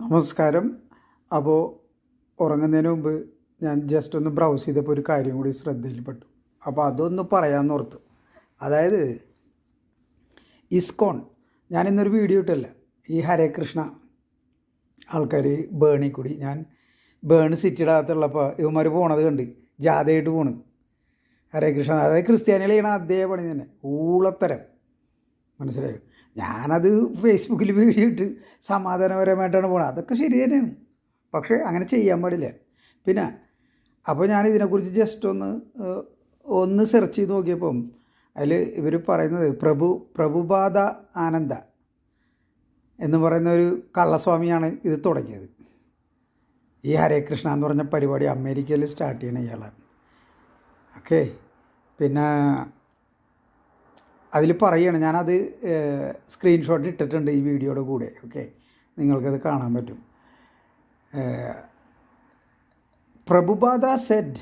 നമസ്കാരം. അപ്പോൾ ഉറങ്ങുന്നതിന് മുമ്പ് ഞാൻ ജസ്റ്റ് ഒന്ന് ബ്രൗസ് ചെയ്തപ്പോൾ ഒരു കാര്യം കൂടി ശ്രദ്ധയിൽപ്പെട്ടു. അപ്പോൾ അതൊന്ന് പറയാമെന്ന് ഓർത്തു. അതായത് ഇസ്കോൺ ഞാനിന്നൊരു വീഡിയോ ഇട്ടല്ല. ഈ ഹരേ കൃഷ്ണ ആൾക്കാർ ബേണി കൂടി ഞാൻ ബേൺ സിറ്റിയുടെ അകത്തുള്ളപ്പോൾ ഇവന്മാർ പോണത് കണ്ട് ജാഥയായിട്ട് പോണ്. ഹരേ കൃഷ്ണ അതായത് ക്രിസ്ത്യാനികൾ ചെയ്യണ അതേ പണി തന്നെ. ഊളത്തരം. മനസ്സിലായോ? ഞാനത് ഫേസ്ബുക്കിൽ വീഡിയോ ഇട്ട് സമാധാനപരമായിട്ടാണ് പോണത്. അതൊക്കെ ശരി തന്നെയാണ്. പക്ഷേ അങ്ങനെ ചെയ്യാൻ പാടില്ല. പിന്നെ അപ്പോൾ ഞാൻ ഇതിനെക്കുറിച്ച് ജസ്റ്റ് ഒന്ന് ഒന്ന് സെർച്ച് ചെയ്ത് നോക്കിയപ്പം അതിൽ ഇവർ പറയുന്നത് പ്രഭു പ്രഭുപാദ ആനന്ദ എന്ന് പറയുന്ന ഒരു കള്ളസ്വാമിയാണ് ഇത് തുടങ്ങിയത്. ഈ ഹരേ കൃഷ്ണ എന്ന് പറഞ്ഞ പരിപാടി അമേരിക്കയിൽ സ്റ്റാർട്ട് ചെയ്യണ ഇയാളാണ്. ഓക്കെ പിന്നെ അതിൽ പറയുകയാണ് ഞാനത് സ്ക്രീൻഷോട്ട് ഇട്ടിട്ടുണ്ട് ഈ വീഡിയോയുടെ കൂടെ ഓക്കെ? നിങ്ങൾക്കത് കാണാൻ പറ്റും. Prabhupada said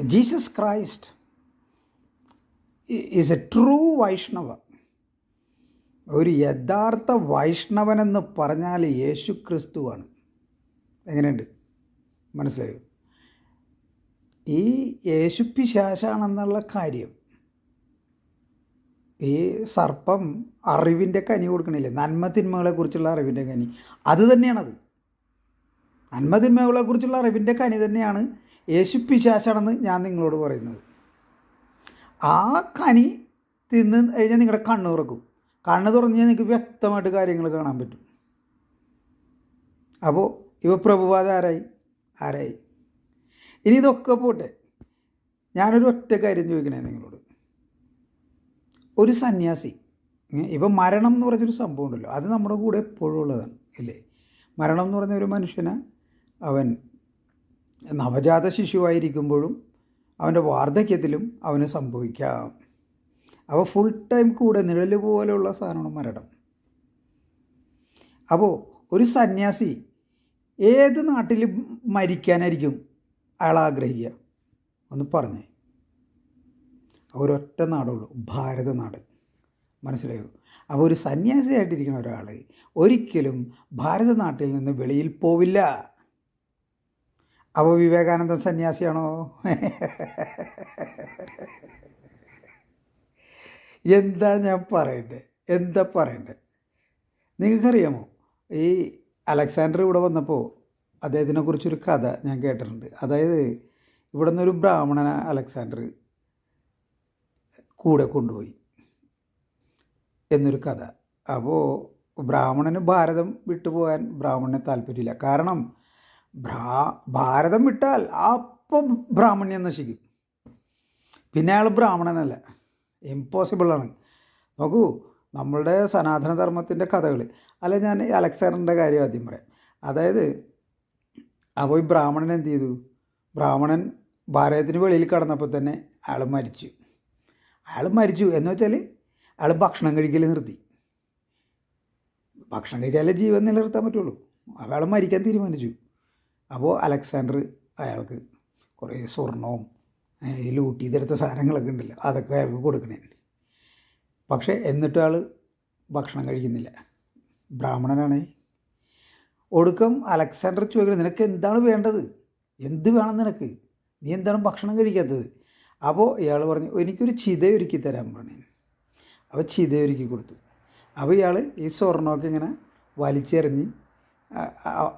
Jesus Christ is a true Vaishnava ഒരു യഥാർത്ഥ വൈഷ്ണവനെന്ന് പറഞ്ഞാൽ യേശു ക്രിസ്തുവാണ് എങ്ങനെയുണ്ട്? മനസ്സിലായോ? ഈ യേശു പിശാശാണെന്നുള്ള കാര്യം ഈ സർപ്പം അറിവിന്റെ കനി കൊടുക്കണില്ലേ? നന്മ തിന്മകളെക്കുറിച്ചുള്ള അറിവിന്റെ കനി. അത് തന്നെയാണത്. നന്മ തിന്മകളെക്കുറിച്ചുള്ള അറിവിന്റെ കനി തന്നെയാണ് യേശു പിശാശാണെന്ന് ഞാൻ നിങ്ങളോട് പറയുന്നത്. ആ കനി തിന്ന് കഴിഞ്ഞാൽ നിങ്ങളുടെ കണ്ണ് തുറക്കും. കണ്ണ് തുറന്നു നിങ്ങൾക്ക് വ്യക്തമായിട്ട് കാര്യങ്ങൾ കാണാൻ പറ്റും. അപ്പോൾ ഇവ പ്രഭുവാദം ആരായി? ആരായി? ഇനി ഇതൊക്കെ പോട്ടെ. ഞാനൊരു ഒറ്റ കാര്യം ചോദിക്കണേ നിങ്ങളോട്. ഒരു സന്യാസി. ഇപ്പം മരണം എന്ന് പറഞ്ഞൊരു സംഭവം ഉണ്ടല്ലോ. അത് നമ്മുടെ കൂടെ എപ്പോഴും ഉള്ളതാണ് ഇല്ലേ? മരണം എന്ന് പറഞ്ഞ ഒരു മനുഷ്യന് അവൻ നവജാത ശിശുവായിരിക്കുമ്പോഴും അവന്റെ വാർദ്ധക്യത്തിലും അവന് സംഭവിക്കാം. അപ്പോൾ ഫുൾ ടൈം കൂടെ നിഴൽ പോലെയുള്ള സാധനമാണ് മരണം. അപ്പോൾ ഒരു സന്യാസി ഏത് നാട്ടിൽ മരിക്കാനായിരിക്കും അയാൾ ആഗ്രഹിക്കുക? ഒന്ന് പറഞ്ഞേ. ഒരൊറ്റ നാടുള്ളൂ ഭാരതനാട്. മനസ്സിലായോ? അപ്പോൾ ഒരു സന്യാസിയായിട്ടിരിക്കുന്ന ഒരാൾ ഒരിക്കലും ഭാരതനാട്ടിൽ നിന്ന് വെളിയിൽ പോവില്ല. അപ്പോൾ വിവേകാനന്ദൻ സന്യാസിയാണോ? എന്താ ഞാൻ പറയണ്ടേ? എന്താ പറയണ്ടേ? നിങ്ങൾക്കറിയാമോ? ഈ അലക്സാണ്ടർ ഇവിടെ വന്നപ്പോൾ അദ്ദേഹത്തിനെ കുറിച്ചൊരു കഥ ഞാൻ കേട്ടിട്ടുണ്ട്. അതായത് ഇവിടെ നിന്നൊരു ബ്രാഹ്മണന അലക്സാണ്ടർ കൂടെ കൊണ്ടുപോയി എന്നൊരു കഥ. അപ്പോൾ ബ്രാഹ്മണന് ഭാരതം വിട്ടുപോകാൻ ബ്രാഹ്മണന് താല്പര്യമില്ല. കാരണം ബ്രാ ഭാരതം വിട്ടാൽ അപ്പം ബ്രാഹ്മണ്യം നശിക്കും. പിന്നെ അയാൾ ബ്രാഹ്മണനല്ല. ഇമ്പോസിബിളാണ് നോക്കൂ നമ്മളുടെ സനാതനധർമ്മത്തിന്റെ കഥകൾ അല്ല ഞാൻ അലക്സാണ്ടറിന്റെ കാര്യം ആദ്യം പറയാം. അതായത് അപ്പോൾ ഈ ബ്രാഹ്മണൻ എന്ത് ചെയ്തു? ബ്രാഹ്മണൻ ഭാരതത്തിന് വെളിയിൽ കടന്നപ്പോൾ തന്നെ അയാൾ മരിച്ചു. അയാൾ മരിച്ചു. എന്ന് വെച്ചാൽ അയാൾ ഭക്ഷണം കഴിക്കൽ നിർത്തി. ഭക്ഷണം കഴിച്ചാലേ ജീവൻ നിലനിർത്താൻ പറ്റുള്ളൂ. അയാൾ മരിക്കാൻ തീരുമാനിച്ചു. അപ്പോൾ അലക്സാണ്ടർ അയാൾക്ക് കുറേ സ്വർണവും ലൂട്ടി ലൂട്ട് സാധനങ്ങളൊക്കെ ഉണ്ടല്ലോ അതൊക്കെ അയാൾക്ക് കൊടുക്കണേ. പക്ഷേ എന്നിട്ട് ആൾ ഭക്ഷണം കഴിക്കുന്നില്ല. ബ്രാഹ്മണനാണേ. ഒടുക്കം അലക്സാണ്ടർ ചോദിക്കുന്നത് നിനക്ക് എന്താണ് വേണ്ടത്? എന്ത് വേണം നിനക്ക്? നീ എന്താണ് ഭക്ഷണം കഴിക്കാത്തത്? അപ്പോൾ ഇയാൾ പറഞ്ഞു എനിക്കൊരു ചിത ഒരുക്കി തരാൻ പറഞ്ഞു. അപ്പോൾ ചിത ഒരുക്കി കൊടുത്തു. അപ്പോൾ ഇയാൾ ഈ സ്വർണമൊക്കെ ഇങ്ങനെ വലിച്ചെറിഞ്ഞ്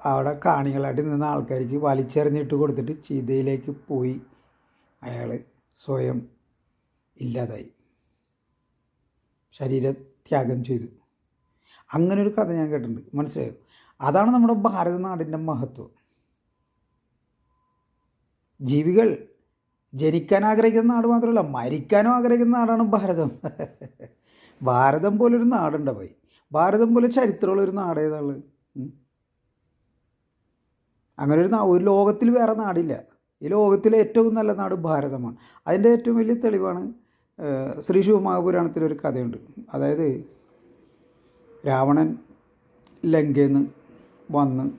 അവിടെ കാണികളായിട്ട് നിന്ന ആൾക്കാർക്ക് വലിച്ചെറിഞ്ഞിട്ട് കൊടുത്തിട്ട് ചിതയിലേക്ക് പോയി. അയാൾ സ്വയം ഇല്ലാതായി. ശരീരത്യാഗം ചെയ്തു. അങ്ങനെ ഒരു കഥ ഞാൻ കേട്ടിട്ടുണ്ട്. മനസ്സിലായോ? അതാണ് നമ്മുടെ ഭാരതനാടിന്റെ മഹത്വം. ജീവികൾ ജനിക്കാൻ ആഗ്രഹിക്കുന്ന നാട് മാത്രമല്ല മരിക്കാനും ആഗ്രഹിക്കുന്ന നാടാണ് ഭാരതം. ഭാരതം പോലൊരു നാടുണ്ട പോയി. ഭാരതം പോലെ ചരിത്രമുള്ളൊരു നാട് ഏതാണ് ഉം? അങ്ങനെ ഒരു ഒരു ലോകത്തിൽ വേറെ നാടില്ല. ഈ ലോകത്തിലെ ഏറ്റവും നല്ല നാട് ഭാരതമാണ്. അതിന്റെ ഏറ്റവും വലിയ തെളിവാണ് ശ്രീ ശിവമഹാപുരാണത്തിലൊരു കഥയുണ്ട്. അതായത് രാവണൻ ലങ്കയിൽ നിന്ന് വന്ന്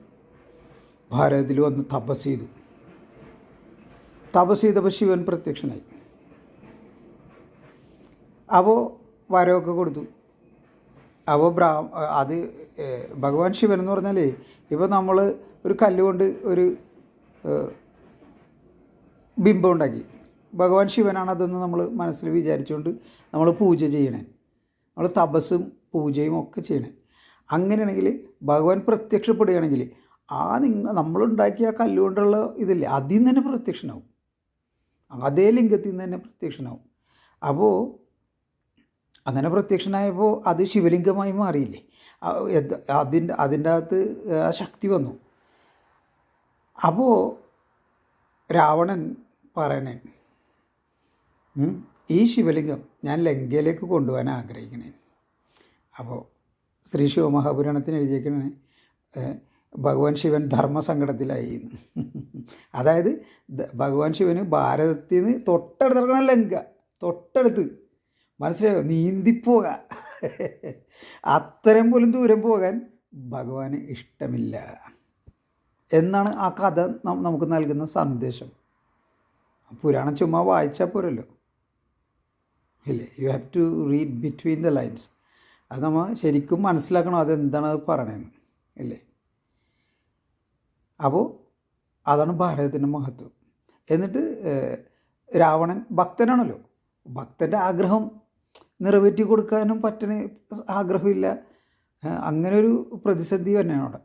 ഭാരതത്തിൽ വന്ന് തപസ് ചെയ്തു. തപസ് ചെയ്തപ്പോൾ ശിവൻ പ്രത്യക്ഷനായി. അപ്പോൾ വരമൊക്കെ കൊടുത്തു. അപ്പോൾ ബ്രാ അത് ഭഗവാൻ ശിവൻ എന്ന് പറഞ്ഞാലേ ഇപ്പോൾ നമ്മൾ ഒരു കല്ലുകൊണ്ട് ഒരു ബിംബം ഉണ്ടാക്കി. ഭഗവാൻ ശിവനാണ് അതെന്ന് നമ്മൾ മനസ്സിൽ വിചാരിച്ചുകൊണ്ട് നമ്മൾ പൂജ ചെയ്യണേ. നമ്മൾ തപസ്സും പൂജയും ഒക്കെ ചെയ്യണേ. അങ്ങനെയാണെങ്കിൽ ഭഗവാൻ പ്രത്യക്ഷപ്പെടുകയാണെങ്കിൽ ആ നിങ്ങൾ നമ്മളുണ്ടാക്കിയ ആ കല്ലുകൊണ്ടുള്ള ഇതില്ലേ അതിൽ നിന്ന് തന്നെ പ്രത്യക്ഷനാവും. അതേ ലിംഗത്തിൽ നിന്ന് തന്നെ പ്രത്യക്ഷനാവും. അപ്പോൾ അങ്ങനെ പ്രത്യക്ഷനായപ്പോൾ അത് ശിവലിംഗമായി മാറിയില്ലേ? അതിന്റെ അതിന്റെ അകത്ത് ആ ശക്തി വന്നു. അപ്പോൾ രാവണൻ പറയണേ ഈ ശിവലിംഗം ഞാൻ ലങ്കയിലേക്ക് കൊണ്ടുപോകാൻ ആഗ്രഹിക്കണേ. അപ്പോൾ ശ്രീ ശിവമഹാപുരാണത്തിന് എഴുതിയേക്കണേ ഭഗവാൻ ശിവൻ ധർമ്മസങ്കടത്തിലായി. അതായത് ഭഗവാൻ ശിവന് ഭാരതത്തിൽ നിന്ന് തൊട്ടടുത്ത് കിടക്കണ ലങ്ക തൊട്ടടുത്ത്. മനസ്സിലായോ? നീന്തിപ്പോക. അത്രയും പോലും ദൂരം പോകാൻ ഭഗവാന് ഇഷ്ടമില്ല. എന്നാണ് ആ കഥ നമുക്ക് നൽകുന്ന സന്ദേശം. പുരാണം ചുമ്മാ വായിച്ചാൽ പോരല്ലോ. ഇല്ലേ? You have to read between the lines അത് നമ്മൾ ശരിക്കും മനസ്സിലാക്കണം അതെന്താണ് അത് പറയണതെന്ന് ഇല്ലേ? അപ്പോൾ അതാണ് ഭാരതത്തിന്റെ മഹത്വം. എന്നിട്ട് രാവണൻ ഭക്തനാണല്ലോ. ഭക്തന്റെ ആഗ്രഹം നിറവേറ്റി കൊടുക്കാനും പറ്റണ ആഗ്രഹമില്ല. അങ്ങനെ ഒരു പ്രതിസന്ധി തന്നെയാണ് അവിടെ.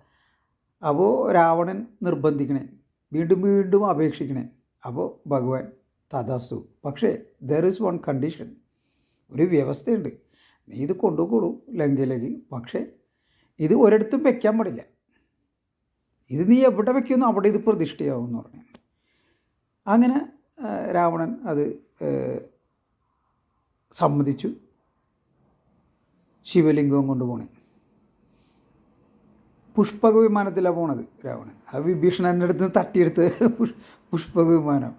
അപ്പോൾ രാവണൻ നിർബന്ധിക്കണേ. വീണ്ടും വീണ്ടും അപേക്ഷിക്കണേ. അപ്പോൾ ഭഗവാൻ തഥാസ്തു. പക്ഷേ ദർ ഈസ് വൺ കണ്ടീഷൻ ഒരു വ്യവസ്ഥയുണ്ട്. നീ ഇത് കൊണ്ടുപോകൂ ലങ്കയിലേക്ക്. പക്ഷേ ഇത് ഒരിടത്തും വയ്ക്കാൻ പാടില്ല. ഇത് നീ എവിടെ വയ്ക്കുന്നു അവിടെ ഇത് പ്രതിഷ്ഠയാവും എന്ന് പറഞ്ഞു. അങ്ങനെ രാവണൻ അത് സമ്മതിച്ചു. ശിവലിംഗവും കൊണ്ടുപോണേ പുഷ്പക വിമാനത്തിലാണ് പോണത് രാവണൻ. ആ വിഭീഷണന്റെ അടുത്ത് നിന്ന് തട്ടിയെടുത്ത് പുഷ്- പുഷ്പക വിമാനം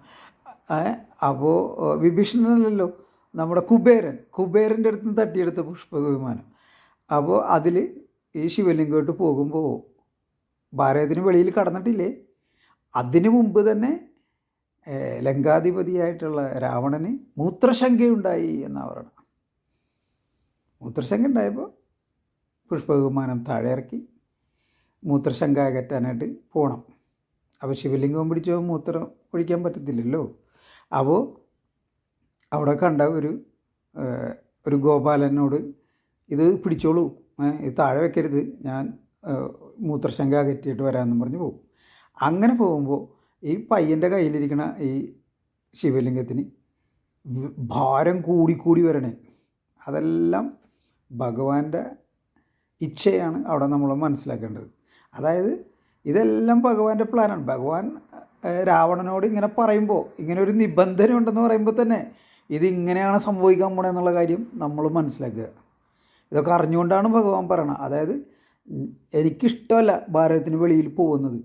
അപ്പോൾ വിഭീഷണനല്ലോ നമ്മുടെ കുബേരൻ. കുബേരന്റെ അടുത്ത് നിന്ന് തട്ടിയെടുത്ത പുഷ്പക വിമാനം അപ്പോൾ അതിൽ ഈ ശിവലിംഗമായിട്ട് പോകുമ്പോൾ ഭാരതത്തിന് വെളിയിൽ കടന്നിട്ടില്ലേ? അതിനു മുമ്പ് തന്നെ ലങ്കാധിപതിയായിട്ടുള്ള രാവണന് മൂത്രശങ്കയുണ്ടായി എന്നാണ് പറയണം. മൂത്രശങ്ക ഉണ്ടായപ്പോൾ പുഷ്പവിമാനം താഴെ ഇറക്കി മൂത്രശങ്ക അകറ്റാനായിട്ട് പോകണം അപ്പോൾ ശിവലിംഗം പിടിച്ചോ മൂത്രം ഒഴിക്കാൻ പറ്റത്തില്ലല്ലോ. അപ്പോൾ അവിടെ കണ്ട ഒരു ഒരു ഗോപാലനോട് ഇത് പിടിച്ചോളൂ ഇത് താഴെ വെക്കരുത് ഞാൻ മൂത്രശങ്ക അകറ്റിയിട്ട് വരാമെന്ന് പറഞ്ഞ് പോകും. അങ്ങനെ പോകുമ്പോൾ ഈ പയ്യന്റെ കയ്യിലിരിക്കുന്ന ഈ ശിവലിംഗത്തിന് ഭാരം കൂടിക്കൂടി വരണേ. അതെല്ലാം ഭഗവാന്റെ ഇച്ഛയാണ് അവിടെ നമ്മൾ മനസ്സിലാക്കേണ്ടത്. അതായത് ഇതെല്ലാം ഭഗവാന്റെ പ്ലാനാണ്. ഭഗവാൻ രാവണനോട് ഇങ്ങനെ പറയുമ്പോൾ ഇങ്ങനെ ഒരു നിബന്ധന ഉണ്ടെന്ന് പറയുമ്പോൾ തന്നെ ഇതിങ്ങനെയാണ് സംഭവിക്കാൻ പോണെന്നുള്ള കാര്യം നമ്മൾ മനസ്സിലാക്കുക. ഇതൊക്കെ അറിഞ്ഞുകൊണ്ടാണ് ഭഗവാൻ പറയണത്. അതായത് എനിക്കിഷ്ടമല്ല ഭാരതത്തിന് വെളിയിൽ പോകുന്നത്.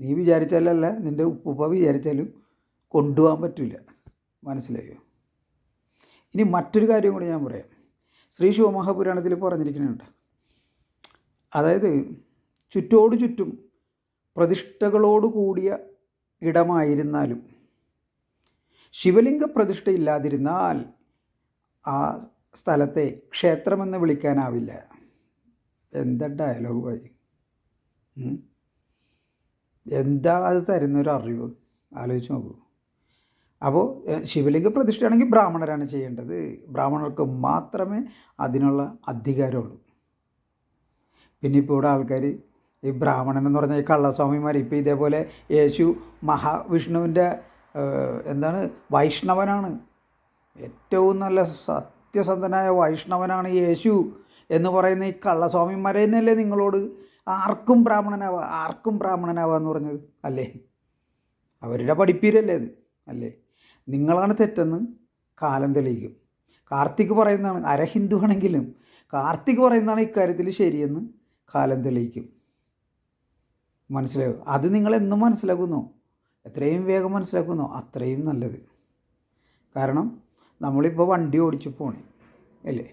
നീ വിചാരിച്ചാലല്ല നിന്റെ ഉപ്പുപ്പ വിചാരിച്ചാലും കൊണ്ടുപോകാൻ പറ്റില്ല. മനസ്സിലായോ? ഇനി മറ്റൊരു കാര്യം കൂടി ഞാൻ പറയാം. ശ്രീ ശിവമഹാപുരാണത്തിൽ പറഞ്ഞിരിക്കുന്നുണ്ട്. അതായത് ചുറ്റോട് ചുറ്റും പ്രതിഷ്ഠകളോട് കൂടിയ ഇടമായിരുന്നാലും ശിവലിംഗ പ്രതിഷ്ഠ ഇല്ലാതിരുന്നാൽ ആ സ്ഥലത്തെ ക്ഷേത്രമെന്ന് വിളിക്കാനാവില്ല. എന്താ ഡയലോഗ് പോയി എന്താ അത് തരുന്നൊരു അറിവ്? ആലോചിച്ച് നോക്കൂ. അപ്പോൾ ശിവലിംഗ പ്രതിഷ്ഠയാണെങ്കിൽ ബ്രാഹ്മണരാണ് ചെയ്യേണ്ടത്. ബ്രാഹ്മണർക്ക് മാത്രമേ അതിനുള്ള അധികാരമുള്ളൂ. പിന്നെ ഇപ്പോൾ ഇവിടെ ആൾക്കാർ ഈ ബ്രാഹ്മണൻ എന്ന് പറഞ്ഞാൽ ഈ കള്ളസ്വാമിമാർ ഇപ്പോൾ ഇതേപോലെ യേശു മഹാവിഷ്ണുവിന്റെ എന്താണ് വൈഷ്ണവനാണ്. ഏറ്റവും നല്ല സത്യസന്ധനായ വൈഷ്ണവനാണ് യേശു. എന്ന് പറയുന്ന ഈ കള്ളസ്വാമിമാരെ തന്നെയല്ലേ നിങ്ങളോട് ആർക്കും ബ്രാഹ്മണനാവാ ആർക്കും ബ്രാഹ്മണനാവാന്ന് പറഞ്ഞത് അല്ലേ? അവരുടെ പഠിപ്പീരല്ലേ അത് അല്ലേ? നിങ്ങളാണ് തെറ്റെന്ന് കാലം തെളിയിക്കും. കാർത്തിക് പറയുന്നതാണ് അര ഹിന്ദു ആണെങ്കിലും കാർത്തിക് പറയുന്നതാണ് ഇക്കാര്യത്തിൽ ശരിയെന്ന് കാലം തെളിയിക്കും. മനസ്സിലായോ? അത് നിങ്ങൾ എന്നും മനസ്സിലാക്കുന്നോ? എത്രയും വേഗം മനസ്സിലാക്കുന്നു? അത്രയും നല്ലത്. കാരണം നമ്മളിപ്പോൾ വണ്ടി ഓടിച്ചു പോണേ അല്ലേ?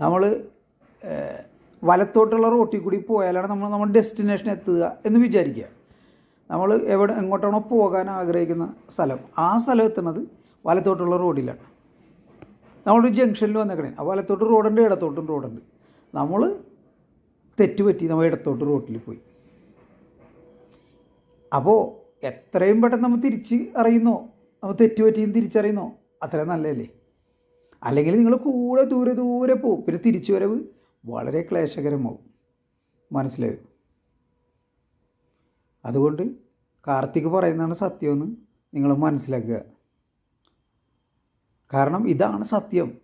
നമ്മൾ വലത്തോട്ടുള്ള റോട്ടിൽ കൂടി പോയാലാണ് നമ്മൾ നമ്മുടെ ഡെസ്റ്റിനേഷൻ എത്തുക എന്ന് വിചാരിക്കുക. നമ്മൾ എവിടെ എങ്ങോട്ടാണോ പോകാൻ ആഗ്രഹിക്കുന്ന സ്ഥലം ആ സ്ഥലം എത്തുന്നത് വലത്തോട്ടുള്ള റോഡിലാണ്. നമ്മളൊരു ജംഗ്ഷനിൽ വന്നേക്കണേ. ആ വലത്തോട്ട് റോഡുണ്ട് ഇടത്തോട്ടും റോഡുണ്ട്. നമ്മൾ തെറ്റുപറ്റി നമ്മൾ ഇടത്തോട്ട് റോട്ടിൽ പോയി. അപ്പോൾ എത്രയും പെട്ടെന്ന് നമ്മൾ തിരിച്ച് അറിയുന്നോ? നമ്മൾ തെറ്റുപറ്റിയും തിരിച്ചറിയുന്നോ? അത്രയും നല്ലതല്ലേ? അല്ലെങ്കിൽ നിങ്ങൾ കൂടെ ദൂരെ ദൂരെ പോകും പിന്നെ തിരിച്ചു വരവ് വളരെ ക്ലേശകരമാവും. മനസ്സിലായോ? അതുകൊണ്ട് കാർത്തിക് പറയുന്നതാണ് സത്യമെന്ന് നിങ്ങൾ മനസ്സിലാക്കുക. കാരണം ഇതാണ് സത്യം.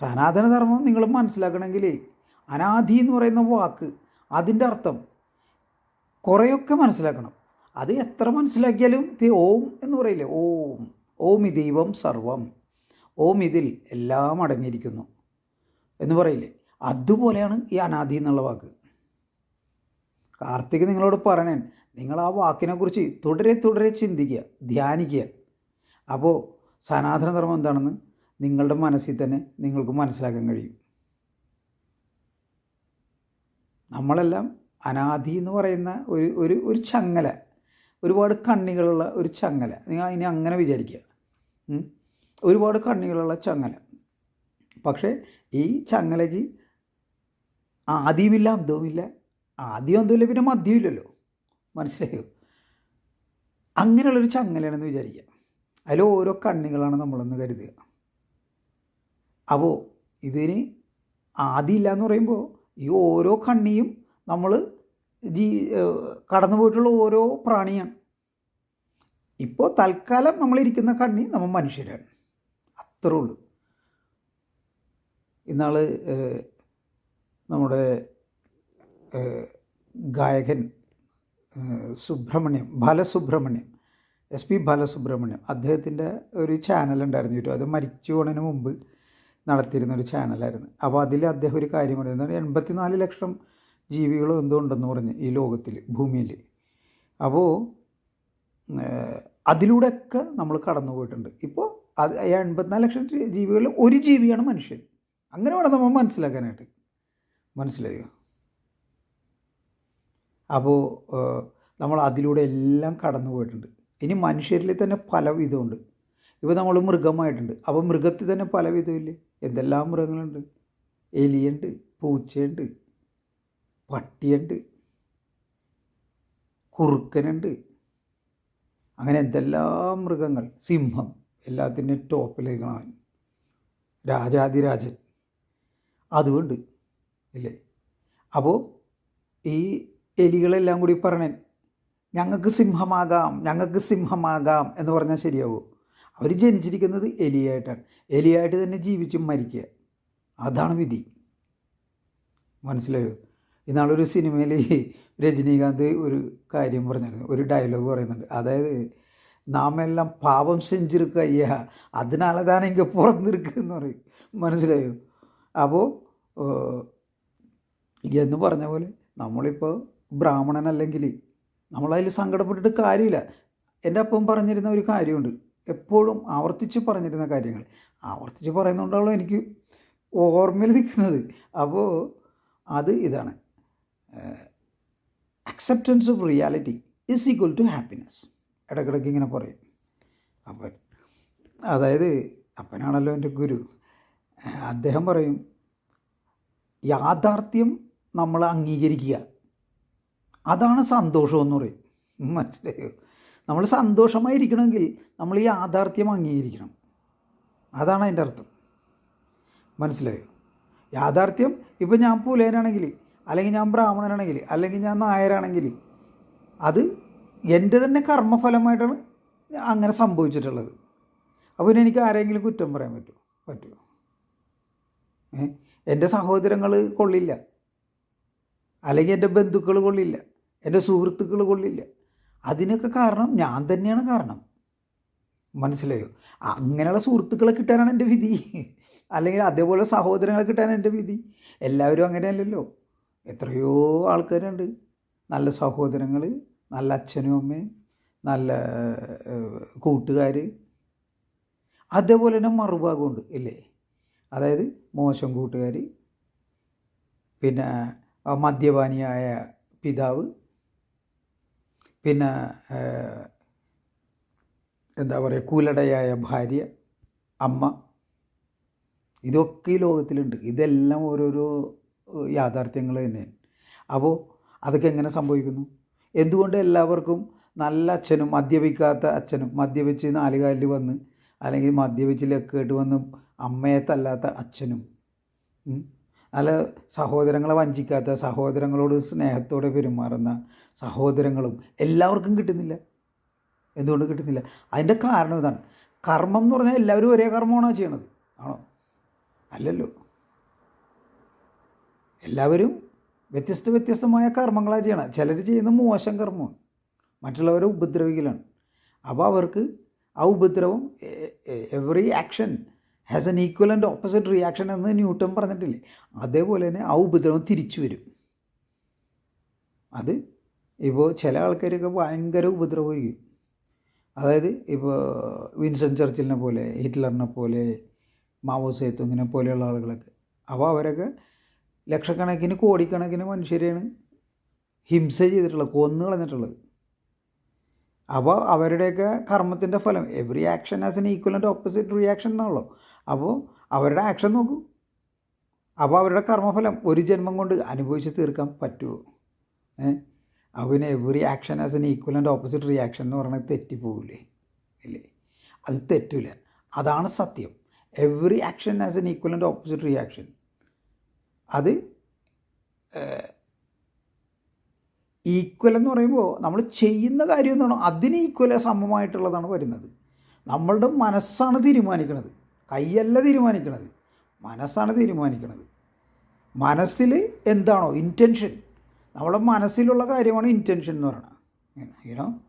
സനാതനധർമ്മം നിങ്ങൾ മനസ്സിലാക്കണമെങ്കിൽ അനാദി എന്ന് പറയുന്ന വാക്ക് അതിന്റെ അർത്ഥം കുറേയൊക്കെ മനസ്സിലാക്കണം. അത് എത്ര മനസ്സിലാക്കിയാലും ഓം എന്ന് പറയില്ലേ? ഓം. ഓം ദൈവം സർവം. ഓം ഇതിൽ എല്ലാം അടങ്ങിയിരിക്കുന്നു. എന്ന് പറയില്ലേ? അതുപോലെയാണ് ഈ അനാദി എന്നുള്ള വാക്ക്. കാർത്തിക് നിങ്ങളോട് പറയണേ നിങ്ങൾ ആ വാക്കിനെക്കുറിച്ച് തുടരെ തുടരെ ചിന്തിക്കുക ധ്യാനിക്കുക. അപ്പോൾ സനാതനധർമ്മം എന്താണെന്ന് നിങ്ങളുടെ മനസ്സിൽ തന്നെ നിങ്ങൾക്ക് മനസ്സിലാക്കാൻ കഴിയും. നമ്മളെല്ലാം അനാദി എന്ന് പറയുന്ന ഒരു ഒരു ഒരു ചങ്ങല ഒരുപാട് കണ്ണികളുള്ള ഒരു ചങ്ങല. നിങ്ങൾ അതിനെ അങ്ങനെ വിചാരിക്കുക. ഒരുപാട് കണ്ണികളുള്ള ചങ്ങല. പക്ഷേ ഈ ചങ്ങലയ്ക്ക് ആദ്യമില്ല അന്തവുമില്ല ആദ്യം അന്തമില്ല പിന്നെ മദ്യമില്ലല്ലോ മനസ്സിലായോ? അങ്ങനെയുള്ളൊരു ചങ്ങലയാണെന്ന് വിചാരിക്കുക. അതിൽ ഓരോ കണ്ണികളാണ് നമ്മളെന്ന് കരുതുക. അപ്പോൾ ഇതിന് ആദ്യമില്ല എന്ന് പറയുമ്പോൾ ഈ ഓരോ കണ്ണിയും നമ്മൾ ജീ കടന്നു പോയിട്ടുള്ള ഓരോ പ്രാണിയാണ്. ഇപ്പോൾ തൽക്കാലം നമ്മളിരിക്കുന്ന കണ്ണി നമ്മൾ മനുഷ്യരാണ്. അത്രേ ഉള്ളൂ. ഇന്നാൾ നമ്മുടെ ഗായകൻ സുബ്രഹ്മണ്യം ബാലസുബ്രഹ്മണ്യം എസ് പി ബാലസുബ്രഹ്മണ്യം അദ്ദേഹത്തിന്റെ ഒരു ചാനലുണ്ടായിരുന്നു ചുറ്റും അത് മരിച്ചു പോണതിന് മുമ്പ് നടത്തിയിരുന്ന ഒരു ചാനലായിരുന്നു അപ്പോൾ അതിൽ അദ്ദേഹം ഒരു കാര്യം പറയുന്നത് എൺപത്തിനാല് ലക്ഷം ജീവികളോ എന്തോ ഉണ്ടെന്ന് പറഞ്ഞ് ഈ ലോകത്തിൽ ഭൂമിയിൽ. അപ്പോൾ അതിലൂടെയൊക്കെ നമ്മൾ കടന്നു പോയിട്ടുണ്ട് ഇപ്പോൾ അത് എൺപത്തിനാല് ലക്ഷം ജീവികളിൽ ഒരു ജീവിയാണ് മനുഷ്യൻ. അങ്ങനെ വേണം നമ്മൾ മനസ്സിലാക്കാനായിട്ട്. മനസ്സിലായോ? അപ്പോൾ നമ്മൾ അതിലൂടെ എല്ലാം കടന്നു പോയിട്ടുണ്ട്. ഇനി മനുഷ്യരിൽ തന്നെ പല വിധമുണ്ട്. ഇപ്പോൾ നമ്മൾ മൃഗമായിട്ടുണ്ട്. അപ്പോൾ മൃഗത്തിൽ തന്നെ പല വിധമില്ലേ? എന്തെല്ലാം മൃഗങ്ങളുണ്ട്? എലിയുണ്ട് പൂച്ചയുണ്ട് പട്ടിയുണ്ട് കുറുക്കനുണ്ട്. അങ്ങനെ എന്തെല്ലാം മൃഗങ്ങൾ? സിംഹം. എല്ലാത്തിന്റെയും ടോപ്പിലേക്കാണ് രാജാതിരാജൻ അതുകൊണ്ട് അല്ലേ അപ്പോൾ ഈ എലികളെല്ലാം കൂടി പറഞ്ഞൻ ഞങ്ങൾക്ക് സിംഹമാകാം ഞങ്ങൾക്ക് സിംഹമാകാം എന്ന് പറഞ്ഞാൽ ശരിയാവുമോ അവർ ജനിച്ചിരിക്കുന്നത് എലിയായിട്ടാണ്. എലിയായിട്ട് തന്നെ ജീവിച്ചും മരിക്കുക. അതാണ് വിധി. മനസ്സിലായോ? ഇന്നാളൊരു സിനിമയിൽ രജനീകാന്ത് ഒരു കാര്യം പറഞ്ഞിരുന്നു ഒരു ഡയലോഗ് പറയുന്നുണ്ട്. അതായത് നാം എല്ലാം പാപം സെഞ്ചിരിക്കുക അതിനാലതാണ് എനിക്ക് പുറത്തിരിക്കുക എന്ന് പറയും. മനസ്സിലായോ? അപ്പോൾ എന്ന് പറഞ്ഞ പോലെ നമ്മളിപ്പോൾ ബ്രാഹ്മണനല്ലെങ്കിൽ നമ്മളതിൽ സങ്കടപ്പെട്ടിട്ട് കാര്യമില്ല. എന്റെ അപ്പം പറഞ്ഞിരുന്ന ഒരു കാര്യമുണ്ട്. എപ്പോഴും ആവർത്തിച്ച് പറഞ്ഞിരുന്ന കാര്യങ്ങൾ. ആവർത്തിച്ച് പറയുന്നുണ്ടാവും എനിക്ക് ഓർമ്മയിൽ നിൽക്കുന്നത്. അപ്പോൾ അത് ഇതാണ്. Acceptance of reality is equal to happiness ഇടയ്ക്കിടയ്ക്ക് ഇങ്ങനെ പറയും. അപ്പം അതായത് അപ്പനാണല്ലോ എന്റെ ഗുരു. അദ്ദേഹം പറയും യാഥാർത്ഥ്യം നമ്മൾ അംഗീകരിക്കുക. അതാണ് സന്തോഷം എന്ന് പറയും. മനസ്സിലായോ? നമ്മൾ സന്തോഷമായിരിക്കണമെങ്കിൽ നമ്മൾ ഈ യാഥാർത്ഥ്യം അംഗീകരിക്കണം. അതാണ് അതിന്റെ അർത്ഥം. മനസ്സിലായോ? യാഥാർത്ഥ്യം ഇപ്പം ഞാൻ പുലേനാണെങ്കിൽ അല്ലെങ്കിൽ ഞാൻ ബ്രാഹ്മണനാണെങ്കിൽ അല്ലെങ്കിൽ ഞാൻ നായരാണെങ്കിൽ അത് എന്റെ തന്നെ കർമ്മഫലമായിട്ടാണ് അങ്ങനെ സംഭവിച്ചിട്ടുള്ളത്. അപ്പോൾ എനിക്ക് ആരെങ്കിലും കുറ്റം പറയാൻ പറ്റുമോ? പറ്റുമോ? എന്റെ സഹോദരങ്ങൾ കൊള്ളില്ല. അല്ലെങ്കിൽ എന്റെ ബന്ധുക്കൾ കൊള്ളില്ല. എന്റെ സുഹൃത്തുക്കൾ കൊള്ളില്ല. അതിനൊക്കെ കാരണം ഞാൻ തന്നെയാണ് കാരണം. മനസ്സിലായോ? അങ്ങനെയുള്ള സുഹൃത്തുക്കളെ കിട്ടാനാണ് എന്റെ വിധി. അല്ലെങ്കിൽ അതേപോലെ സഹോദരങ്ങളെ കിട്ടാനാണ് എന്റെ വിധി. എല്ലാവരും അങ്ങനെയല്ലല്ലോ. എത്രയോ ആൾക്കാരുണ്ട്. നല്ല സഹോദരങ്ങൾ നല്ല അച്ഛനും അമ്മയും നല്ല കൂട്ടുകാർ അതേപോലെ തന്നെ മറുഭാഗമുണ്ട് ഇല്ലേ? അതായത് മോശം കൂട്ടുകാർ പിന്നെ മദ്യപാനിയായ പിതാവ് പിന്നെ എന്താ പറയുക കൂലടയായ ഭാര്യ അമ്മ ഇതൊക്കെ ഈ ലോകത്തിലുണ്ട്. ഇതെല്ലാം ഓരോരോ യാഥാർത്ഥ്യങ്ങൾ തന്നെയാണ്. അപ്പോൾ അതൊക്കെ എങ്ങനെ സംഭവിക്കുന്നു? എന്തുകൊണ്ട് എല്ലാവർക്കും നല്ല അച്ഛനും മദ്യപിക്കാത്ത അച്ഛനും മദ്യപിച്ച് നാലുകാലിൽ വന്ന് അല്ലെങ്കിൽ മദ്യപിച്ച് ലക്കേട്ട് വന്ന് അമ്മയെ തല്ലാത്ത അച്ഛനും അല്ല സഹോദരങ്ങളെ വഞ്ചിക്കാത്ത സഹോദരങ്ങളോട് സ്നേഹത്തോടെ പെരുമാറുന്ന സഹോദരങ്ങളും എല്ലാവർക്കും കിട്ടുന്നില്ല. എന്തുകൊണ്ട് കിട്ടുന്നില്ല? അതിന്റെ കാരണം ഇതാണ്. കർമ്മം എന്ന് പറഞ്ഞാൽ എല്ലാവരും ഒരേ കർമ്മമാണോ ചെയ്യണത്? ആണോ? അല്ലല്ലോ. എല്ലാവരും വ്യത്യസ്ത വ്യത്യസ്തമായ കർമ്മങ്ങളാണ് ചെയ്യണം. ചിലർ ചെയ്യുന്ന മോശം കർമ്മമാണ്. മറ്റുള്ളവരെ ഉപദ്രവിക്കലാണ്. അപ്പോൾ അവർക്ക് ആ ഉപദ്രവം every action has an equal and opposite reaction എന്ന് ന്യൂട്ടൺ പറഞ്ഞിട്ടില്ലേ? അതേപോലെ തന്നെ ആ ഉപദ്രവം തിരിച്ചു വരും. അത് ഇപ്പോൾ ചില ആൾക്കാരൊക്കെ ഭയങ്കര ഉപദ്രവമായിരിക്കും. അതായത് ഇപ്പോൾ വിൻസൺ ചർച്ചിലിനെ പോലെ ഹിറ്റ്ലറിനെ പോലെ മാവോ സേത്തുങ്ങിനെ പോലെയുള്ള ആളുകളൊക്കെ. അപ്പോൾ അവരൊക്കെ ലക്ഷക്കണക്കിന് കോടിക്കണക്കിന് മനുഷ്യരെയാണ് ഹിംസ ചെയ്തിട്ടുള്ളത് കൊന്നു കളഞ്ഞിട്ടുള്ളത്. അപ്പോൾ അവരുടെയൊക്കെ കർമ്മത്തിന്റെ ഫലം every action has an equal and opposite reaction എന്നാണല്ലോ അപ്പോൾ അവരുടെ ആക്ഷൻ നോക്കൂ. അപ്പോൾ അവരുടെ കർമ്മഫലം ഒരു ജന്മം കൊണ്ട് അനുഭവിച്ച് തീർക്കാൻ പറ്റുമോ ഏ? അവന് every action has an equal and opposite reaction എന്ന് പറയുന്നത് തെറ്റിപ്പോകില്ലേ ഇല്ലേ? അത് തെറ്റില്ല അതാണ് സത്യം. Every action has an equal and opposite reaction അത് ഈക്വൽ എന്ന് പറയുമ്പോൾ നമ്മൾ ചെയ്യുന്ന കാര്യം എന്താണോ അതിന് ഈക്വൽ സമമായിട്ടുള്ളതാണ് വരുന്നത്. നമ്മളുടെ മനസ്സാണ് തീരുമാനിക്കുന്നത്. കൈയല്ല തീരുമാനിക്കുന്നത് മനസ്സാണ് തീരുമാനിക്കുന്നത് മനസ്സിൽ എന്താണോ ഇന്റൻഷൻ നമ്മുടെ മനസ്സിലുള്ള കാര്യമാണ് ഇന്റൻഷൻ എന്ന് പറയുന്നത് യൂനോ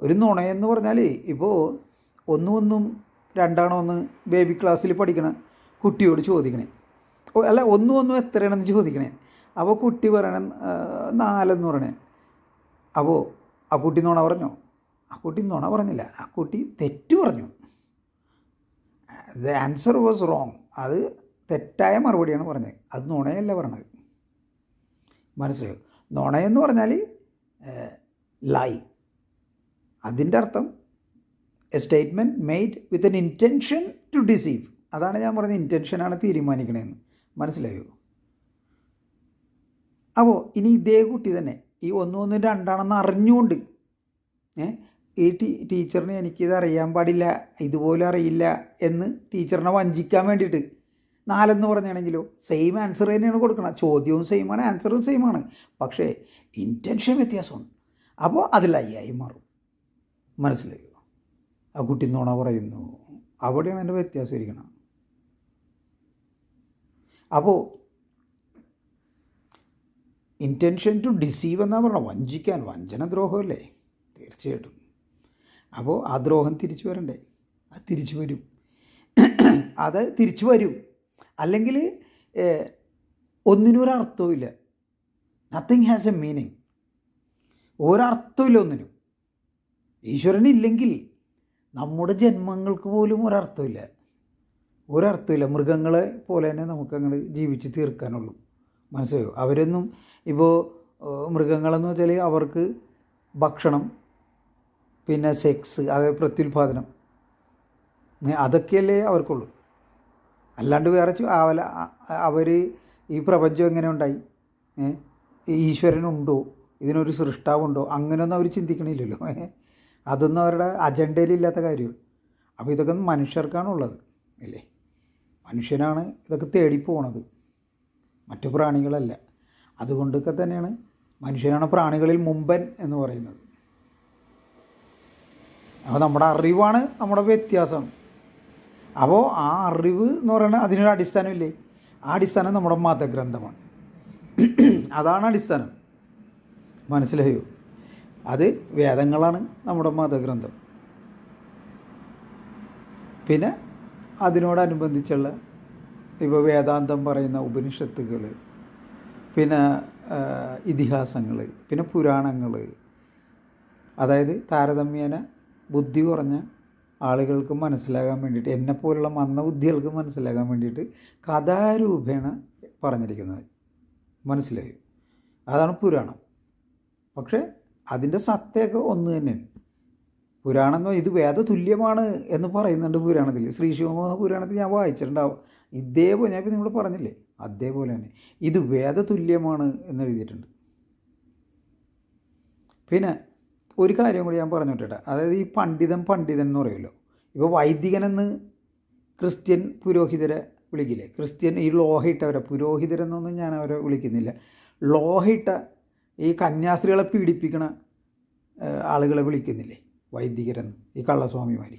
ഒരു നുണയെന്ന് പറഞ്ഞാൽ ഇപ്പോൾ ഒന്നും ഒന്നും രണ്ടാണോ ഒന്ന് ബേബി ക്ലാസ്സിൽ പഠിക്കണ? കുട്ടിയോട് ചോദിക്കണേ. അല്ല ഒന്നും ഒന്നും എത്രയാണെന്ന് ചോദിക്കണേ? അപ്പോൾ കുട്ടി പറയണ നാലെന്ന് പറയണേ. അപ്പോൾ ആ കുട്ടി നുണ പറഞ്ഞോ? ആ കുട്ടി നുണ പറഞ്ഞില്ല. ആ കുട്ടി തെറ്റ് പറഞ്ഞു. ദ ആൻസർ വാസ് റോങ് അത് തെറ്റായ മറുപടിയാണ് പറഞ്ഞത്. അത് നുണയല്ല പറഞ്ഞത്. മനസ്സിലായോ? നുണയെന്ന് പറഞ്ഞാൽ ലൈ അതിന്റെ അർത്ഥം a statement made with an intention to deceive അതാണ് ഞാൻ പറഞ്ഞത് ഇന്റൻഷനാണ് തീരുമാനിക്കണതെന്ന് മനസ്സിലായോ? അപ്പോൾ ഇനി ഇതേ കുട്ടി തന്നെ ഈ ഒന്നും ഒന്നും രണ്ടാണെന്ന് അറിഞ്ഞുകൊണ്ട് ഏ ഈ ടീ ടീച്ചറിന് എനിക്കിത് അറിയാൻ പാടില്ല ഇതുപോലും അറിയില്ല എന്ന് ടീച്ചറിനെ വഞ്ചിക്കാൻ വേണ്ടിയിട്ട്. നാലെന്ന് പറഞ്ഞാണെങ്കിലോ സെയിം ആൻസർ തന്നെയാണ് കൊടുക്കണം ചോദ്യവും സെയിമാണ് ആൻസറും സെയിമാണ് പക്ഷേ ഇന്റൻഷൻ വ്യത്യാസമാണ്. അപ്പോൾ അതിൽ അയ്യായി മാറും. മനസ്സിലായോ? ആ കുട്ടി നോണ പറയുന്നു. അവിടെയാണ് എന്റെ വ്യത്യാസം ഇരിക്കണം അപ്പോൾ ഇന്റൻഷൻ ടു ഡിസീവ് എന്നാ പറഞ്ഞത്? വഞ്ചിക്കാൻ വഞ്ചന ദ്രോഹമല്ലേ? തീർച്ചയായിട്ടും. അപ്പോൾ ആ ദ്രോഹം തിരിച്ചു വരണ്ടേ? അത് തിരിച്ചു വരും. അത് തിരിച്ചു വരും. അല്ലെങ്കിൽ ഒന്നിനൊരു ഒന്നിനും അർത്ഥവുമില്ല നത്തിങ് ഹാസ് എ മീനിങ് ഒരർത്ഥമില്ല ഒന്നിനും. ഈശ്വരൻ ഇല്ലെങ്കിൽ നമ്മുടെ ജന്മങ്ങൾക്ക് പോലും ഒരർത്ഥമില്ല ഒരർത്ഥമില്ല മൃഗങ്ങളെ പോലെ തന്നെ നമുക്ക് അങ്ങോട്ട് ജീവിച്ച് തീർക്കാനുള്ളൂ. മനസ്സിലായോ? അവരൊന്നും ഇപ്പോൾ മൃഗങ്ങളെന്ന് വെച്ചാൽ അവർക്ക് ഭക്ഷണം പിന്നെ സെക്സ് അതായത് പ്രത്യുൽപാദനം. അതൊക്കെയല്ലേ അവർക്കുള്ളൂ. അല്ലാണ്ട് വേറെ ആവല അവർ ഈ പ്രപഞ്ചം എങ്ങനെ ഉണ്ടായി? ഈശ്വരനുണ്ടോ ഇതിനൊരു സൃഷ്ടാവുണ്ടോ അങ്ങനെയൊന്നും അവർ ചിന്തിക്കണില്ലല്ലോ? അതൊന്നും അവരുടെ അജണ്ടയിലില്ലാത്ത കാര്യമാണ്. അപ്പോൾ ഇതൊക്കെ മനുഷ്യർക്കാണ് ഉള്ളത് അല്ലേ? മനുഷ്യനാണ് ഇതൊക്കെ തേടി പോണത് മറ്റു പ്രാണികളല്ല. അതുകൊണ്ടൊക്കെ തന്നെയാണ് മനുഷ്യനാണ് പ്രാണികളിൽ മുമ്പൻ എന്ന് പറയുന്നത്. അപ്പോൾ നമ്മുടെ അറിവാണ് നമ്മുടെ വ്യത്യാസം. അപ്പോൾ ആ അറിവ് എന്ന് പറയുന്നത് അതിനൊരു അടിസ്ഥാനമില്ലേ? ആ അടിസ്ഥാനം നമ്മുടെ മതഗ്രന്ഥമാണ്. അതാണ് അടിസ്ഥാനം. മനസ്സിലായോ? അത് വേദങ്ങളാണ് നമ്മുടെ മതഗ്രന്ഥം. പിന്നെ അതിനോടനുബന്ധിച്ചുള്ള ഇപ്പോൾ വേദാന്തം പറയുന്ന ഉപനിഷത്തുകൾ പിന്നെ ഇതിഹാസങ്ങൾ പിന്നെ പുരാണങ്ങൾ അതായത് താരതമ്യേന ബുദ്ധി കുറഞ്ഞ ആളുകൾക്ക് മനസ്സിലാകാൻ വേണ്ടിയിട്ട് എന്നെപ്പോലുള്ള മന്ദബുദ്ധികൾക്ക് മനസ്സിലാകാൻ വേണ്ടിയിട്ട് കഥാരൂപേണ പറഞ്ഞിരിക്കുന്നത്. മനസ്സിലായി? അതാണ് പുരാണം. പക്ഷേ അതിന്റെ സത്യമൊക്കെ ഒന്ന് തന്നെയാണ് പുരാണം ഇത് വേദതുല്യമാണ് എന്ന് പറയുന്നുണ്ട് പുരാണത്തിൽ. ശ്രീ ശിവമോഹ പുരാണത്തിൽ ഞാൻ വായിച്ചിട്ടുണ്ടാവും. ഇതേപോലെ ഞാൻ ഇപ്പം നിങ്ങൾ പറഞ്ഞില്ലേ? അതേപോലെ തന്നെ. ഇത് വേദതുല്യമാണ് എന്ന് എഴുതിയിട്ടുണ്ട്. പിന്നെ ഒരു കാര്യം കൂടി ഞാൻ പറഞ്ഞു വിട്ടേട്ടെ അതായത് ഈ പണ്ഡിതൻ പണ്ഡിതൻ എന്ന് പറയുമല്ലോ. ഇപ്പോൾ വൈദികനെന്ന് ക്രിസ്ത്യൻ പുരോഹിതരെ വിളിക്കില്ലേ? ക്രിസ്ത്യൻ ഈ ലോഹയിട്ടവരെ പുരോഹിതരെന്നൊന്നും ഞാൻ അവരെ വിളിക്കുന്നില്ല. ലോഹയിട്ട ഈ കന്യാസ്ത്രീകളെ പീഡിപ്പിക്കണ ആളുകളെ വിളിക്കുന്നില്ലേ? വൈദികരെന്ന് ഈ കള്ളസ്വാമിമാർ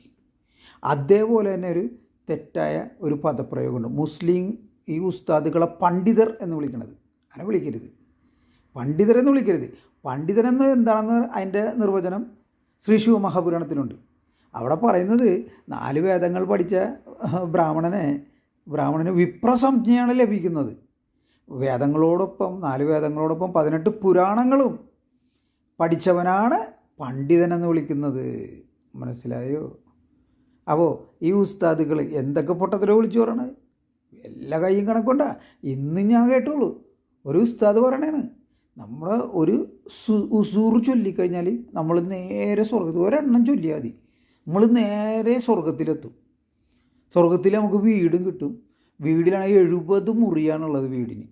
അതേപോലെ തന്നെ ഒരു തെറ്റായ ഒരു പദപ്രയോഗമുണ്ട്. മുസ്ലിം ഈ ഉസ്താദുകളെ പണ്ഡിതർ എന്ന് വിളിക്കണത്. അങ്ങനെ വിളിക്കരുത്. പണ്ഡിതരെന്ന് വിളിക്കരുത്. പണ്ഡിതരെന്ന് എന്താണെന്ന് അതിന്റെ നിർവചനം ശ്രീ ശിവമഹാപുരാണത്തിലുണ്ട് അവിടെ പറയുന്നത് നാല് വേദങ്ങൾ പഠിച്ച ബ്രാഹ്മണനെ ബ്രാഹ്മണന് വിപ്രസംജ്ഞയാണ് ലഭിക്കുന്നത്. വേദങ്ങളോടൊപ്പം നാല് വേദങ്ങളോടൊപ്പം പതിനെട്ട് പുരാണങ്ങളും പഠിച്ചവനാണ് പണ്ഡിതനെന്ന് വിളിക്കുന്നത്. മനസ്സിലായോ? അപ്പോൾ ഈ ഉസ്താദുകൾ എന്തൊക്കെ പൊട്ടത്തിലോ വിളിച്ചു പറയണത് എല്ലാ കൈയും കണക്കൊണ്ടാ ഇന്ന് ഞാൻ കേട്ടുള്ളൂ ഒരു ഉസ്താദ് പറയണേണ്. നമ്മൾ ഒരു സുസൂർ ചൊല്ലിക്കഴിഞ്ഞാൽ നമ്മൾ നേരെ സ്വർഗത്തിൽ ഒരെണ്ണം ചൊല്ലിയാൽ മതി. നമ്മൾ നേരെ സ്വർഗത്തിലെത്തും സ്വർഗത്തിൽ നമുക്ക് വീടും കിട്ടും. വീടിലാണെങ്കിൽ എഴുപത് മുറിയാണുള്ളത് വീടിന്.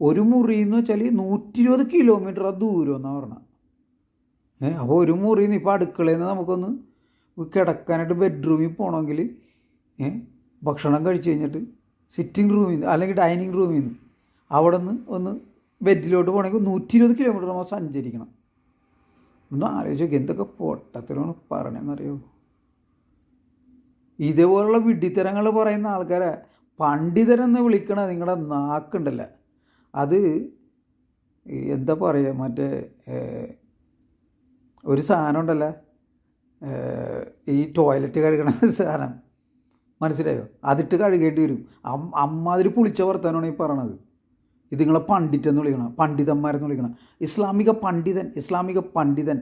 ഒരു മുറി എന്ന് വെച്ചാൽ നൂറ്റി ഇരുപത് കിലോമീറ്റർ ആ ദൂരം എന്നാണ് പറഞ്ഞത് ഏഹ് അപ്പോൾ ഒരു മുറിയിൽ നിന്ന് ഇപ്പോൾ അടുക്കളയിൽ നിന്ന് നമുക്കൊന്ന് കിടക്കാനായിട്ട് ബെഡ്റൂമിൽ പോകണമെങ്കിൽ ഏ ഭക്ഷണം കഴിച്ച് കഴിഞ്ഞിട്ട് സിറ്റിംഗ് റൂമിൽ നിന്ന് അല്ലെങ്കിൽ ഡൈനിങ് റൂമിൽ നിന്ന് അവിടെ നിന്ന് ഒന്ന് ബെഡിലോട്ട് പോകണമെങ്കിൽ നൂറ്റി ഇരുപത് കിലോമീറ്റർ നമ്മൾ സഞ്ചരിക്കണം. ഒന്ന് ആലോചിച്ച് എന്തൊക്കെ പൊട്ടത്തിലാണ് പറയണമെന്നറിയോ ഇതേപോലുള്ള വിഡ്ഢിത്തരങ്ങൾ പറയുന്ന ആൾക്കാരെ പണ്ഡിതരെന്ന് വിളിക്കണ നിങ്ങളുടെ നാക്കുണ്ടല്ല? അത് എന്താ പറയുക മറ്റേ ഒരു സാധനം ഉണ്ടല്ലോ? ഈ ടോയ്ലറ്റ് കഴുകണ സാധനം. മനസ്സിലായോ? അതിട്ട് കഴുകേണ്ടി വരും. അമ്മാതിരി പുളിച്ച വർത്താനാണ് ഈ പറയണത്. ഇത് നിങ്ങളെ പണ്ഡിറ്റ് എന്ന് വിളിക്കണം പണ്ഡിതന്മാരെന്ന് വിളിക്കണം. ഇസ്ലാമിക പണ്ഡിതൻ ഇസ്ലാമിക പണ്ഡിതൻ.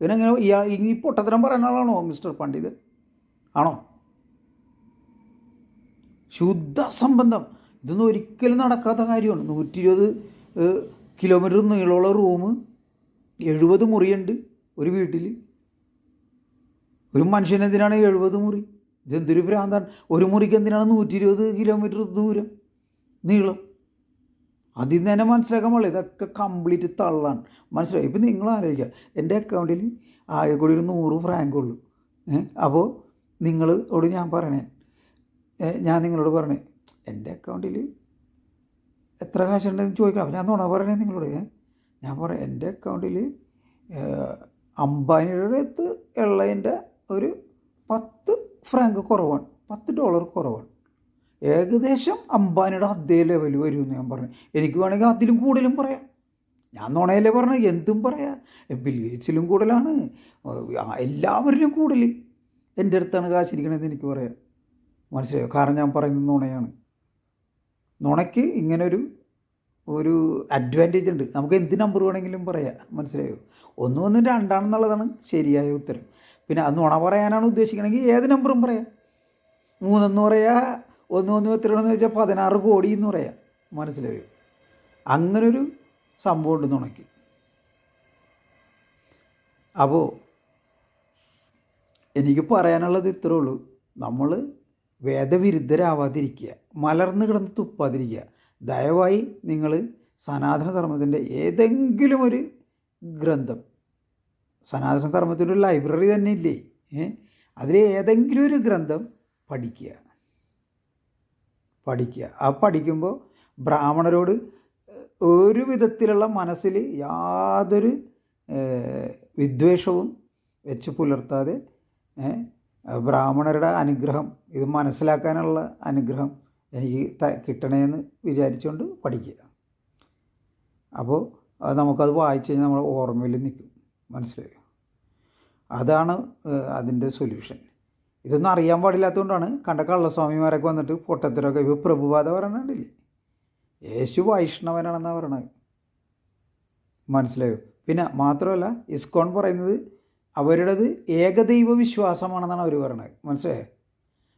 ഇവനെങ്ങനെ ഇയാൾ ഈ പൊട്ടത്തരം പറയുന്ന ആളാണോ മിസ്റ്റർ പണ്ഡിതൻ? ആണോ? ശുദ്ധ സംബന്ധം. ഇതൊന്നും ഒരിക്കലും നടക്കാത്ത കാര്യമാണ്. നൂറ്റി ഇരുപത് കിലോമീറ്റർ നീളമുള്ള റൂം എഴുപത് മുറിയുണ്ട് ഒരു വീട്ടിൽ ഒരു മനുഷ്യനെന്തിനാണ് എഴുപത് മുറി? ഇതെന്തൊരു ഭ്രാന്താണ്? ഒരു മുറിക്ക് എന്തിനാണ് നൂറ്റി ഇരുപത് കിലോമീറ്റർ ദൂരം നീളം? അതിൽ നിന്ന് തന്നെ മനസ്സിലാക്കാൻ ഇതൊക്കെ കംപ്ലീറ്റ് തള്ളാണ്. മനസ്സിലായി? ഇപ്പം നിങ്ങൾ ആലോചിക്കുക. എന്റെ അക്കൗണ്ടിൽ ആകെ കൂടി ഒരു നൂറ് ഫ്രാങ്ക് ഉള്ളൂ. അപ്പോൾ നിങ്ങളോട് ഞാൻ പറയണേ. ഞാൻ നിങ്ങളോട് പറഞ്ഞേ എന്റെ അക്കൗണ്ടിൽ എത്ര കാശുണ്ടെന്ന് ചോദിക്കണം. അപ്പോൾ ഞാൻ നുണ പറയണേ നിങ്ങളോട്. ഞാൻ പറയാം എന്റെ അക്കൗണ്ടിൽ അംബാനിയുടെ അടുത്ത് ഉള്ളതിന്റെ ഒരു പത്ത് ഫ്രാങ്ക് കുറവാണ്. പത്ത് ഡോളർ കുറവാണ്. ഏകദേശം അംബാനിയുടെ അതേ ലെവൽ വരും എന്ന് ഞാൻ പറഞ്ഞു. എനിക്ക് വേണമെങ്കിൽ അതിലും കൂടുതലും പറയാം. ഞാൻ നുണയല്ലേ പറഞ്ഞു എന്തും പറയാം. ബിൽ ഗേറ്റ്സിലും കൂടുതലാണ്. എല്ലാവരിലും കൂടുതൽ. എന്റെ അടുത്താണ് കാശിരിക്കണതെന്ന് എനിക്ക് പറയാം. മനസ്സിലായോ? കാരണം ഞാൻ പറയുന്നത് നുണയാണ്. നുണയ്ക്ക് ഇങ്ങനൊരു ഒരു അഡ്വാന്റേജ് ഉണ്ട്. നമുക്ക് എന്ത് നമ്പർ വേണമെങ്കിലും പറയാം. മനസ്സിലായോ? ഒന്ന് ഒന്ന് രണ്ടാണെന്നുള്ളതാണ് ശരിയായ ഉത്തരം. പിന്നെ അത് നുണ പറയാനാണ് ഉദ്ദേശിക്കണമെങ്കിൽ ഏത് നമ്പറും പറയാം. മൂന്നെന്ന് പറയാ ഒന്ന് ഒന്ന് എത്രയാണെന്ന് വെച്ചാൽ പതിനാറ് കോടി എന്ന് പറയാം മനസ്സിലായോ? അങ്ങനൊരു സംഭവം ഉണ്ട് ഉണക്കി. അപ്പോൾ എനിക്ക് പറയാനുള്ളത് ഇത്രേ ഉള്ളൂ. നമ്മൾ വേദവിരുദ്ധരാവാതിരിക്കുക മലർന്ന് കിടന്ന് തുപ്പാതിരിക്കുക. ദയവായി നിങ്ങൾ സനാതനധർമ്മത്തിന്റെ ഏതെങ്കിലും ഒരു ഗ്രന്ഥം സനാതനധർമ്മത്തിന്റെ ഒരു ലൈബ്രറി തന്നെ ഇല്ലേ അതിൽ ഏതെങ്കിലും ഒരു ഗ്രന്ഥം പഠിക്കുക. പഠിക്കുക. ആ പഠിക്കുമ്പോൾ ബ്രാഹ്മണരോട് ഒരു വിധത്തിലുള്ള മനസ്സിൽ യാതൊരു വിദ്വേഷവും വെച്ച് പുലർത്താതെ ബ്രാഹ്മണരുടെ അനുഗ്രഹം ഇത് മനസ്സിലാക്കാനുള്ള അനുഗ്രഹം എനിക്ക് ത- കിട്ടണേന്ന് വിചാരിച്ചുകൊണ്ട് പഠിക്കുക. അപ്പോൾ നമുക്കത് വായിച്ചു കഴിഞ്ഞാൽ നമ്മുടെ ഓർമ്മയിൽ നിൽക്കും. മനസ്സിലായോ? അതാണ് അതിന്റെ സൊല്യൂഷൻ. ഇതൊന്നും അറിയാൻ പാടില്ലാത്തതുകൊണ്ടാണ് കണ്ട കള്ളസ്വാമിമാരൊക്കെ വന്നിട്ട് പൊട്ടത്തരൊക്കെ ഇപ്പോൾ പ്രഭുപാത പറയണില്ലേ യേശു വൈഷ്ണവനാണെന്നാണ് പറയണത്. മനസ്സിലായോ? പിന്നെ മാത്രമല്ല ഇസ്കോൺ പറയുന്നത് അവരുടേത് ഏകദൈവ വിശ്വാസമാണെന്നാണ് അവർ പറയണത്. മനസ്സിലായോ?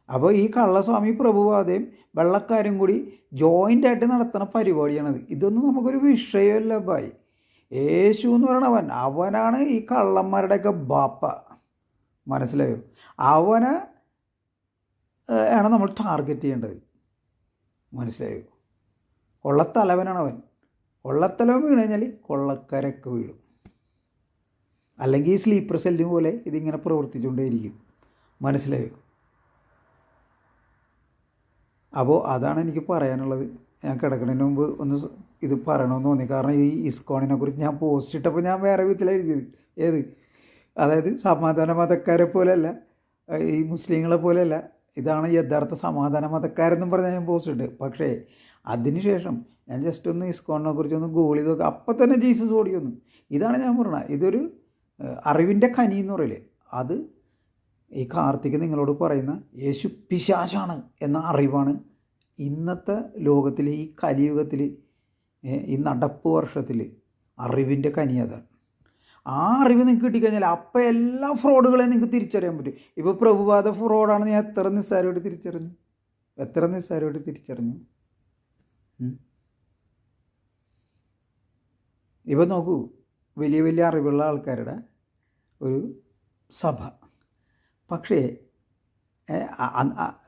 അപ്പോൾ ഈ കള്ളസ്വാമി പ്രഭുവാദയും വെള്ളക്കാരും കൂടി ജോയിന്റ് ആയിട്ട് നടത്തുന്ന പരിപാടിയാണത്. ഇതൊന്നും നമുക്കൊരു വിഷയമല്ല ബായി യേശു എന്ന് പറയണവൻ അവനാണ് ഈ കള്ളന്മാരുടെയൊക്കെ ബാപ്പ. മനസ്സിലായോ? അവനെ ആണ് നമ്മൾ ടാർഗറ്റ് ചെയ്യേണ്ടത്. മനസ്സിലായോ? കൊള്ളത്തലവനാണ് അവൻ. കൊള്ളത്തലവൻ വീണ് കഴിഞ്ഞാൽ കൊള്ളക്കരക്ക് വീഴും. അല്ലെങ്കിൽ ഈ സ്ലീപ്പർ സെല്ലും പോലെ ഇതിങ്ങനെ പ്രവർത്തിച്ചുകൊണ്ടേയിരിക്കും. മനസ്സിലായോ? അപ്പോൾ അതാണ് എനിക്ക് പറയാനുള്ളത്. ഞാൻ കിടക്കുന്നതിന് മുമ്പ് ഒന്ന് ഇത് പറയണമെന്ന് തോന്നി. കാരണം ഈ ഇസ്കോണിനെ കുറിച്ച് ഞാൻ പോസ്റ്റ് ഇട്ടപ്പോൾ ഞാൻ വേറെ എഴുതിയത്. ഏത്? അതായത് സമാധാന മതക്കാരെ പോലെയല്ല ഈ മുസ്ലിങ്ങളെ പോലെയല്ല ഇതാണ് യഥാർത്ഥ സമാധാന മതക്കാരെന്നും പറഞ്ഞാൽ ഞാൻ പോസ്റ്റ് ഇട്ട്. പക്ഷേ അതിനുശേഷം ഞാൻ ജസ്റ്റ് ഒന്ന് ഇസ്കോണിനെ കുറിച്ച് ഒന്ന് ഗോൾ ചെയ്ത് നോക്കുക അപ്പം തന്നെ ജീസസ് ഓടി വന്നു. ഇതാണ് ഞാൻ പറഞ്ഞത് ഇതൊരു അറിവിന്റെ ഖനി എന്ന് പറയില്ലേ? അത് ഈ കാർത്തിക് നിങ്ങളോട് പറയുന്ന യേശു പിശാശാണ് എന്ന അറിവാണ് ഇന്നത്തെ ലോകത്തിൽ ഈ കലിയുഗത്തിൽ ഈ നടപ്പ് വർഷത്തിൽ അറിവിന്റെ കനി അതാണ് ആ അറിവ് നിങ്ങൾക്ക് കിട്ടിക്കഴിഞ്ഞാൽ അപ്പം എല്ലാ ഫ്രോഡുകളെയും നിങ്ങൾക്ക് തിരിച്ചറിയാൻ പറ്റും. ഇപ്പോൾ പ്രഭുവാദ ഫ്രോഡാണെന്ന് ഞാൻ എത്ര നിസ്സാരമായിട്ട് തിരിച്ചറിഞ്ഞു? എത്ര നിസ്സാരമായിട്ട് തിരിച്ചറിഞ്ഞു. ഇപ്പം നോക്കൂ വലിയ വലിയ അറിവുള്ള ആൾക്കാരുടെ ഒരു സഭ. പക്ഷേ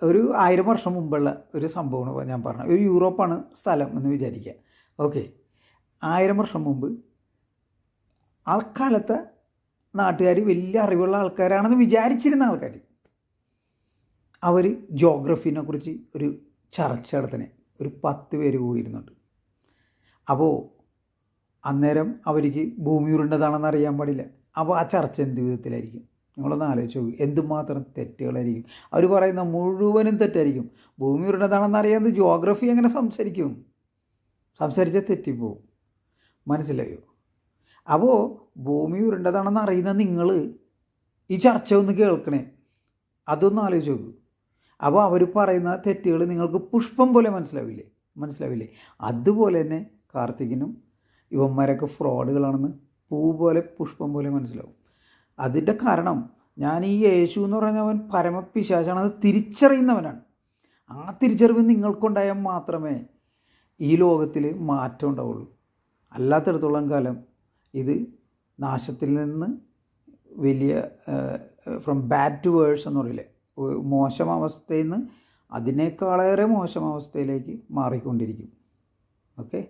ഒരു ആയിരം വർഷം മുമ്പുള്ള ഒരു സംഭവമാണ് ഞാൻ പറഞ്ഞത്. ഒരു യൂറോപ്പാണ് സ്ഥലം എന്ന് വിചാരിക്കുക. ഓക്കെ. ആയിരം വർഷം മുമ്പ് അക്കാലത്തെ നാട്ടുകാർ വലിയ അറിവുള്ള ആൾക്കാരാണെന്ന് വിചാരിച്ചിരുന്ന ആൾക്കാർ അവർ ജോഗ്രഫീനെ കുറിച്ച് ഒരു ചർച്ച നടത്തണേ. ഒരു പത്ത് പേര് കൂടിയിരുന്നുണ്ട്. അപ്പോൾ അന്നേരം അവർക്ക് ഭൂമി ഉരുണ്ടതാണെന്ന് അറിയാൻ പാടില്ല. അപ്പോൾ ആ ചർച്ച എന്ത് വിധത്തിലായിരിക്കും? നിങ്ങളൊന്ന് ആലോചിച്ച് നോക്കൂ. എന്തുമാത്രം തെറ്റുകളായിരിക്കും? അവർ പറയുന്ന മുഴുവനും തെറ്റായിരിക്കും. ഭൂമി ഉരുണ്ടതാണെന്ന് അറിയാതെ ജോഗ്രഫി എങ്ങനെ സംസാരിക്കും? സംസാരിച്ചാൽ തെറ്റിപ്പോവും. മനസ്സിലായോ? അപ്പോൾ ഭൂമി ഉരുണ്ടതാണെന്ന് അറിയുന്ന നിങ്ങൾ ഈ ചർച്ച ഒന്ന് കേൾക്കണേ. അതൊന്ന് ആലോചിച്ച് നോക്കൂ. അപ്പോൾ അവർ പറയുന്ന തെറ്റുകൾ നിങ്ങൾക്ക് പുഷ്പം പോലെ മനസ്സിലാവില്ലേ? മനസ്സിലാവില്ലേ? അതുപോലെ തന്നെ കാർത്തികിനും ഇവന്മാരൊക്കെ ഫ്രോഡുകളാണെന്ന് പൂ പോലെ പുഷ്പം പോലെ മനസ്സിലാവും. അതിന്റെ കാരണം ഞാൻ ഈ യേശു എന്ന് പറഞ്ഞവൻ പരമപിശാചാണെന്ന് തിരിച്ചറിയുന്നവനാണ്. ആ തിരിച്ചറിവ് നിങ്ങൾക്കുണ്ടായാൽ മാത്രമേ ഈ ലോകത്തിൽ മാറ്റം ഉണ്ടാവുള്ളൂ. അല്ലാത്തിടത്തോളം കാലം ഇത് നാശത്തിൽ നിന്ന് വലിയ ഫ്രം ബാഡ് ടു വേഴ്സ് എന്ന് പറയില്ലേ? മോശം അവസ്ഥയിൽ നിന്ന് അതിനേക്കാളേറെ മോശം അവസ്ഥയിലേക്ക് മാറിക്കൊണ്ടിരിക്കും. ഓക്കെ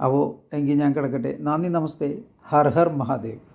അപ്പോൾ എങ്കിൽ ഞാൻ കിടക്കട്ടെ. നന്ദി നമസ്തേ. ഹർ ഹർ മഹാദേവ്.